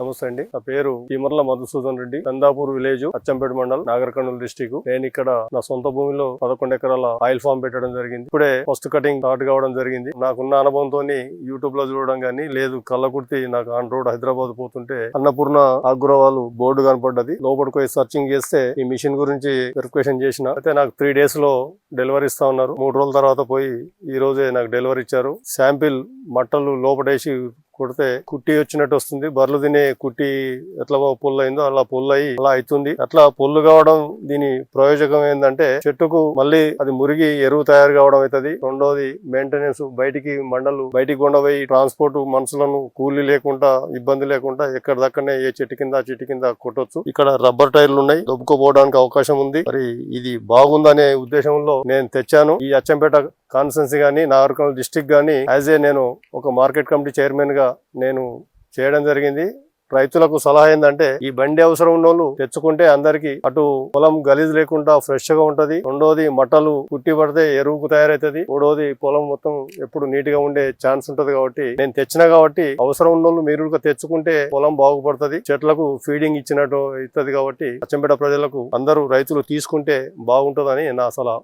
నమస్తే అండి. నా పేరు భీమర్ల మధుసూదన్ రెడ్డి. చందాపూర్ విలేజ్ అచ్చంపేట మండలం నాగర్కర్నూలు డిస్టిక్ నేను ఇక్కడ నా సొంత భూమిలో పదకొండు ఎకరాల ఆయిల్ ఫామ్ పెట్టడం జరిగింది. ఇప్పుడే ఫస్ట్ కటింగ్ స్టార్ట్ కావడం జరిగింది. నాకున్న అనుభవంతో యూట్యూబ్లో చూడడం గానీ లేదు కళ్ళకుర్తి నాకు ఆన్ రోడ్ హైదరాబాద్ పోతుంటే అన్నపూర్ణ అగ్రవాల్ బోర్డు కనపడ్డది. లోపలికి పోయి సర్చింగ్ చేస్తే ఈ మిషన్ గురించి వెరిఫికేషన్ చేసిన. అయితే నాకు త్రీ డేస్లో డెలివరీ ఇస్తా ఉన్నారు. మూడు రోజుల తర్వాత పోయి ఈ రోజే నాకు డెలివరీ ఇచ్చారు. శాంపిల్ మట్టలు లోపడేసి కొడితే కుట్టి వచ్చినట్టు వస్తుంది. బర్రెలు తినే కుట్టి ఎట్లా పొల్లు అయిందో అలా పొల్లు అయి అలా అవుతుంది. అట్లా పొల్లు కావడం దీని ప్రయోజకం ఏంటంటే చెట్టుకు మళ్ళీ అది మురిగి ఎరువు తయారు కావడం అవుతుంది. రెండోది మెయింటెనెన్స్ బయటికి మండలు బయటికి ఉండబోయి ట్రాన్స్పోర్ట్ మనుషులను కూలీ లేకుండా ఇబ్బంది లేకుండా ఎక్కడ దక్కనే ఏ చెట్టు కింద చెట్టు కింద కొట్టొచ్చు. ఇక్కడ రబ్బర్ టైర్లు ఉన్నాయి. దొబ్బుకోపోవడానికి అవకాశం ఉంది. మరి ఇది బాగుందనే ఉద్దేశంలో నేను తెచ్చాను. ఈ అచ్చంపేట కాన్స్టెన్సీ కానీ నాగర్కర్నూలు డిస్టిక్ కానీ యాజ్ ఏ నేను ఒక మార్కెట్ కమిటీ చైర్మన్గా నేను చేయడం జరిగింది. రైతులకు సలహా ఏంటంటే ఈ బండి అవసరం ఉన్న వాళ్ళు తెచ్చుకుంటే అందరికి అటు పొలం గలీజ్ లేకుండా ఫ్రెష్గా ఉంటది. రెండోది మట్టలు కుట్టి పడితే ఎరువుకు తయారైతుంది. మూడోది పొలం మొత్తం ఎప్పుడు నీట్గా ఉండే ఛాన్స్ ఉంటది కాబట్టి నేను తెచ్చిన కాబట్టి అవసరం ఉన్న వాళ్ళు మీరు తెచ్చుకుంటే పొలం బాగుపడుతుంది. చెట్లకు ఫీడింగ్ ఇచ్చినట్టు అవుతుంది కాబట్టి అచ్చంపేట ప్రజలకు అందరూ రైతులు తీసుకుంటే బాగుంటుందని నా సలహా.